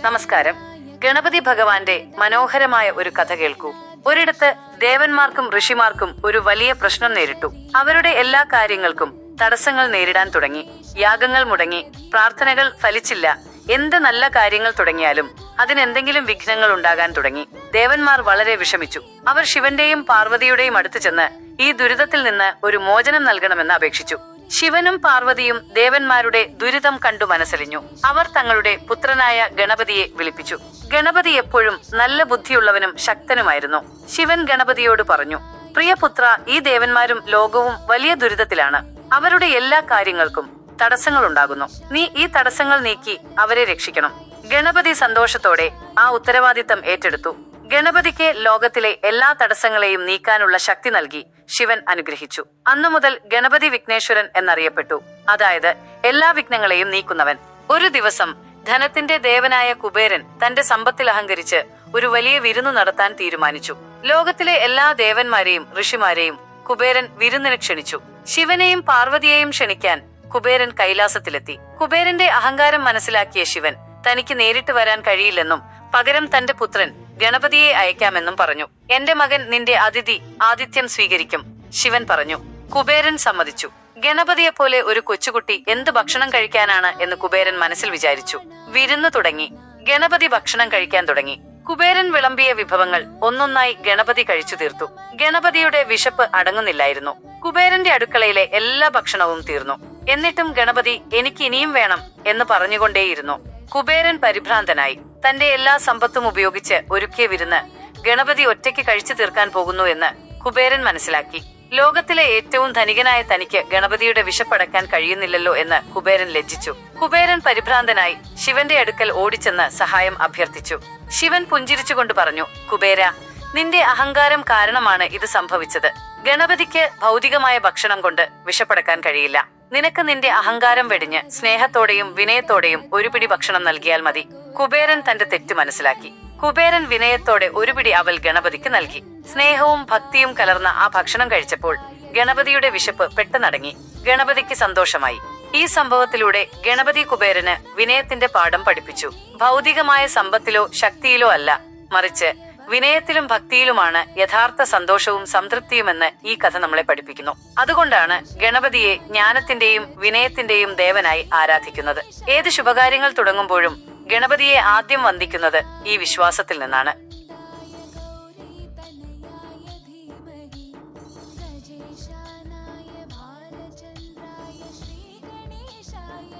നമസ്കാരം. ഗണപതി ഭഗവാന്റെ മനോഹരമായ ഒരു കഥ കേൾക്കൂ. ഒരിടത്ത് ദേവന്മാർക്കും ഋഷിമാർക്കും ഒരു വലിയ പ്രശ്നം നേരിട്ടു. അവരുടെ എല്ലാ കാര്യങ്ങൾക്കും തടസ്സങ്ങൾ നേരിടാൻ തുടങ്ങി. യാഗങ്ങൾ മുടങ്ങി. പ്രാർത്ഥനകൾ ഫലിച്ചില്ല. എന്ത് നല്ല കാര്യങ്ങൾ തുടങ്ങിയാലും അതിനെന്തെങ്കിലും വിഘ്നങ്ങൾ ഉണ്ടാകാൻ തുടങ്ങി. ദേവന്മാർ വളരെ വിഷമിച്ചു. അവർ ശിവന്റെയും പാർവതിയുടെയും അടുത്ത് ചെന്ന് ഈ ദുരിതത്തിൽ നിന്ന് ഒരു മോചനം നൽകണമെന്ന് അപേക്ഷിച്ചു. ശിവനും പാർവതിയും ദേവന്മാരുടെ ദുരിതം കണ്ടു മനസ്സലിഞ്ഞു. അവർ തങ്ങളുടെ പുത്രനായ ഗണപതിയെ വിളിപ്പിച്ചു. ഗണപതി എപ്പോഴും നല്ല ബുദ്ധിയുള്ളവനും ശക്തനുമായിരുന്നു. ശിവൻ ഗണപതിയോട് പറഞ്ഞു പ്രിയപുത്ര ഈ ദേവന്മാരും ലോകവും വലിയ ദുരിതത്തിലാണ്. അവരുടെ എല്ലാ കാര്യങ്ങൾക്കും തടസ്സങ്ങൾ ഉണ്ടാകുന്നു നീ ഈ തടസ്സങ്ങൾ നീക്കി അവരെ രക്ഷിക്കണം ഗണപതി സന്തോഷത്തോടെ ആ ഉത്തരവാദിത്തം ഏറ്റെടുത്തു. ഗണപതിക്ക് ലോകത്തിലെ എല്ലാ തടസ്സങ്ങളെയും നീക്കാനുള്ള ശക്തി നൽകി ശിവൻ അനുഗ്രഹിച്ചു. അന്നു മുതൽ ഗണപതി വിഘ്നേശ്വരൻ എന്നറിയപ്പെട്ടു. അതായത് എല്ലാ വിഘ്നങ്ങളെയും നീക്കുന്നവൻ. ഒരു ദിവസം ധനത്തിന്റെ ദേവനായ കുബേരൻ തന്റെ സമ്പത്തിൽ അഹങ്കരിച്ച് ഒരു വലിയ വിരുന്ന് നടത്താൻ തീരുമാനിച്ചു. ലോകത്തിലെ എല്ലാ ദേവന്മാരെയും ഋഷിമാരെയും കുബേരൻ വിരുന്നിന് ക്ഷണിച്ചു. ശിവനെയും പാർവതിയെയും ക്ഷണിക്കാൻ കുബേരൻ കൈലാസത്തിലെത്തി. കുബേരന്റെ അഹങ്കാരം മനസ്സിലാക്കിയ ശിവൻ തനിക്ക് നേരിട്ട് വരാൻ കഴിയില്ലെന്നും പകരം തന്റെ പുത്രൻ ഗണപതിയെ അയക്കാമെന്നും പറഞ്ഞു. എന്റെ മകൻ നിന്റെ അതിഥി ആതിഥ്യം സ്വീകരിക്കും ശിവൻ പറഞ്ഞു. കുബേരൻ സമ്മതിച്ചു. ഗണപതിയെ പോലെ ഒരു കൊച്ചുകുട്ടി എന്ത് ഭക്ഷണം കഴിക്കാനാണ് എന്ന് കുബേരൻ മനസ്സിൽ വിചാരിച്ചു. വിരുന്നു തുടങ്ങി. ഗണപതി ഭക്ഷണം കഴിക്കാൻ തുടങ്ങി. കുബേരൻ വിളമ്പിയ വിഭവങ്ങൾ ഒന്നൊന്നായി ഗണപതി കഴിച്ചു തീർത്തു. ഗണപതിയുടെ വിശപ്പ് അടങ്ങുന്നില്ലായിരുന്നു. കുബേരന്റെ അടുക്കളയിലെ എല്ലാ ഭക്ഷണവും തീർന്നു. എന്നിട്ടും ഗണപതി എനിക്ക് ഇനിയും വേണം എന്ന് പറഞ്ഞുകൊണ്ടേയിരുന്നു. കുബേരൻ പരിഭ്രാന്തനായി. തന്റെ എല്ലാ സമ്പത്തും ഉപയോഗിച്ച് ഒരുക്കിയ വിരുന്ന് ഗണപതി ഒറ്റയ്ക്ക് കഴിച്ചു തീർക്കാൻ പോകുന്നു എന്ന് കുബേരൻ മനസ്സിലാക്കി. ലോകത്തിലെ ഏറ്റവും ധനികനായ തനിക്ക് ഗണപതിയുടെ വിശപ്പടക്കാൻ കഴിയുന്നില്ലല്ലോ എന്ന് കുബേരൻ ലജ്ജിച്ചു. കുബേരൻ പരിഭ്രാന്തനായി ശിവന്റെ അടുക്കൽ ഓടിച്ചെന്ന് സഹായം അഭ്യർത്ഥിച്ചു. ശിവൻ പുഞ്ചിരിച്ചുകൊണ്ട് പറഞ്ഞു കുബേര നിന്റെ അഹങ്കാരം കാരണമാണ് ഇത് സംഭവിച്ചത്. ഗണപതിക്ക് ഭൗതികമായ ഭക്ഷണം കൊണ്ട് വിശപ്പടക്കാൻ കഴിയില്ല. നിനക്ക് നിന്റെ അഹങ്കാരം വെടിഞ്ഞ് സ്നേഹത്തോടെയും വിനയത്തോടെയും ഒരു പിടി ഭക്ഷണം നൽകിയാൽ മതി. കുബേരൻ തന്റെ തെറ്റ് മനസ്സിലാക്കി. കുബേരൻ വിനയത്തോടെ ഒരു പിടി അവൽ ഗണപതിക്ക് നൽകി. സ്നേഹവും ഭക്തിയും കലർന്ന ആ ഭക്ഷണം കഴിച്ചപ്പോൾ ഗണപതിയുടെ വിശപ്പ് പെട്ടെന്നടങ്ങി. ഗണപതിക്ക് സന്തോഷമായി. ഈ സംഭവത്തിലൂടെ ഗണപതി കുബേരന് വിനയത്തിന്റെ പാഠം പഠിപ്പിച്ചു. ഭൗതികമായ സമ്പത്തിലോ ശക്തിയിലോ അല്ല മറിച്ച് വിനയത്തിലും ഭക്തിയിലുമാണ് യഥാർത്ഥ സന്തോഷവും സംതൃപ്തിയുമെന്ന് ഈ കഥ നമ്മളെ പഠിപ്പിക്കുന്നു. അതുകൊണ്ടാണ് ഗണപതിയെ ജ്ഞാനത്തിന്റെയും വിനയത്തിന്റെയും ദേവനായി ആരാധിക്കുന്നത്. ഏത് ശുഭകാര്യങ്ങൾ തുടങ്ങുമ്പോഴും ഗണപതിയെ ആദ്യം വന്ദിക്കുന്നത് ഈ വിശ്വാസത്തിൽ നിന്നാണ്. ഗണേശായ ശ്രീ ഗണേശായ